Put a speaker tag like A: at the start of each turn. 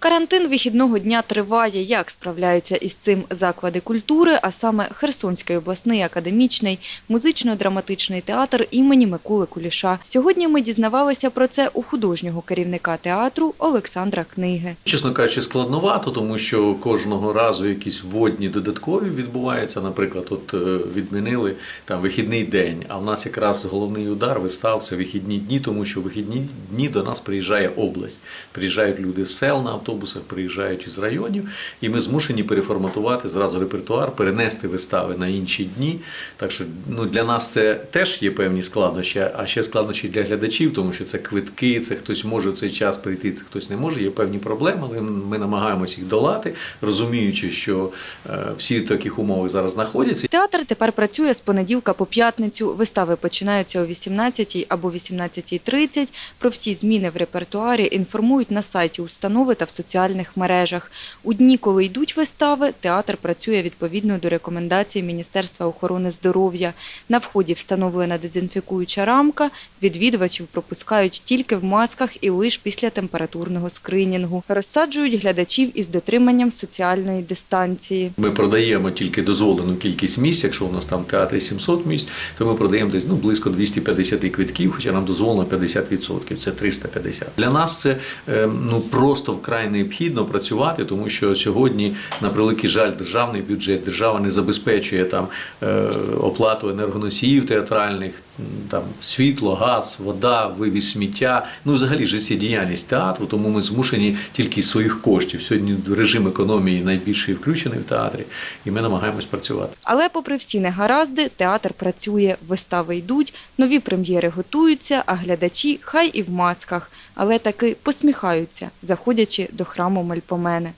A: Карантин вихідного дня триває. Як справляються із цим заклади культури, а саме Херсонський обласний академічний музично-драматичний театр імені Миколи Куліша. Сьогодні ми дізнавалися про це у художнього керівника театру Олександра Книги.
B: Чесно кажучи, складновато, тому що кожного разу якісь вводні додаткові відбуваються. Наприклад, от е, відмінили там вихідний день. А в нас якраз головний удар вистав це вихідні дні, тому що вихідні дні до нас приїжджає область. Приїжджають люди з сел на автобусах, приїжджають із районів, і ми змушені переформатувати зразу репертуар, перенести вистави на інші дні. Так що ну для нас це теж є певні складнощі, а ще складнощі для глядачів, тому що це квитки, це хтось може в цей час прийти, це хтось не може. Є певні проблеми, але ми намагаємося їх долати, розуміючи, що е, всі в таких умовах зараз знаходяться.
A: Театр тепер працює з понеділка по п'ятницю. Вистави починаються о 18 або 18.30. Про всі зміни в репертуарі інформують на сайті установи та в соціальних мережах. У дні, коли йдуть вистави, театр працює відповідно до рекомендацій Міністерства охорони здоров'я. На вході встановлена дезінфікуюча рамка. Відвідувачів пропускають тільки в масках і лише після температурного скринінгу. Розсаджують глядачів із дотриманням соціальної дистанції.
B: Ми продаємо тільки дозволену кількість місць. Якщо у нас там в театрі 700 місць, то ми продаємо десь ну близько 250 квитків, хоча нам дозволено 50%, це 350. Для нас це е, ну просто вкрай необхідно працювати, тому що сьогодні, на превеликий жаль, державний бюджет, держава не забезпечує там е, оплату енергоносіїв театральних, там світло, газ, вода, вивіз сміття. Ну, взагалі життєдіяльність театру, тому ми змушені тільки з своїх коштів. Сьогодні режим економії найбільший включений в театрі, і ми намагаємось працювати.
A: Але попри всі негаразди, театр працює, вистави йдуть, нові прем'єри готуються, а глядачі хай і в масках, але таки посміхаються, заходячи до храму Мальпомени.